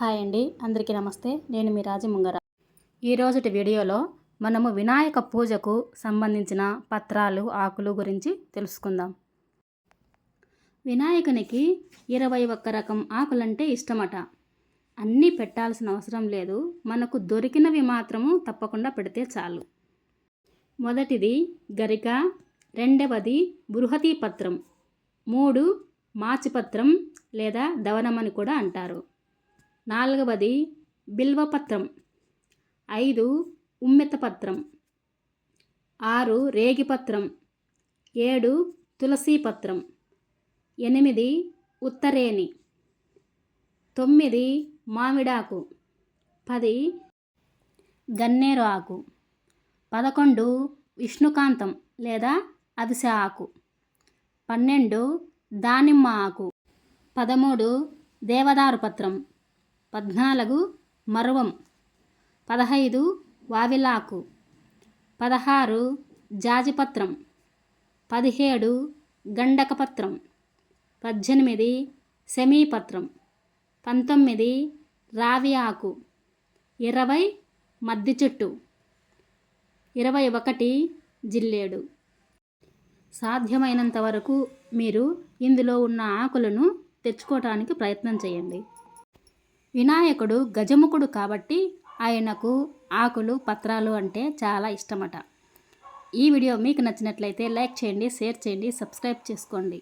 Hi అండి అందరికీ నమస్తే. నేను మీ రాజముంగర ఈరోజుటి వీడియోలో మనము వినాయక పూజకు సంబంధించిన పత్రాలు ఆకులు గురించి తెలుసుకుందాం. వినాయకునికి ఇరవై ఒక్క రకం ఆకులంటే ఇష్టమట. అన్నీ పెట్టాల్సిన అవసరం లేదు. మనకు దొరికినవి మాత్రము తప్పకుండా పెడితే చాలు. మొదటిది గరిక రెండవది బృహతి పత్రం మూడు మాచిపత్రం లేదా దవనమని కూడా అంటారు. నాలుగవది బిల్వపత్రం. ఐదు ఉమ్మెత్తపత్రం. ఆరు రేగిపత్రం. ఏడు తులసీపత్రం. ఎనిమిది ఉత్తరేణి. తొమ్మిది మామిడాకు. పది గన్నేరు ఆకు. పదకొండు విష్ణుకాంతం లేదా అవిస ఆకు. పన్నెండు దానిమ్మ ఆకు. పదమూడు దేవదారు పత్రం పద్నాలుగు మరువం. పదహైదు వావిలాకు. పదహారు జాజిపత్రం. పదిహేడు గండకపత్రం. పద్దెనిమిది సెమీపత్రం. పంతొమ్మిది రావి ఆకు. ఇరవై మద్ది చెట్టు. ఇరవై ఒకటి జిల్లేడు. సాధ్యమైనంత వరకు మీరు ఇందులో ఉన్న ఆకులను తెచ్చుకోవటానికి ప్రయత్నం చేయండి. వినాయకుడు గజముఖుడు కాబట్టి ఆయనకు ఆకులు పత్రాలు అంటే చాలా ఇష్టమట. ఈ వీడియో మీకు నచ్చినట్లయితే లైక్ చేయండి షేర్ చేయండి సబ్స్క్రైబ్ చేసుకోండి.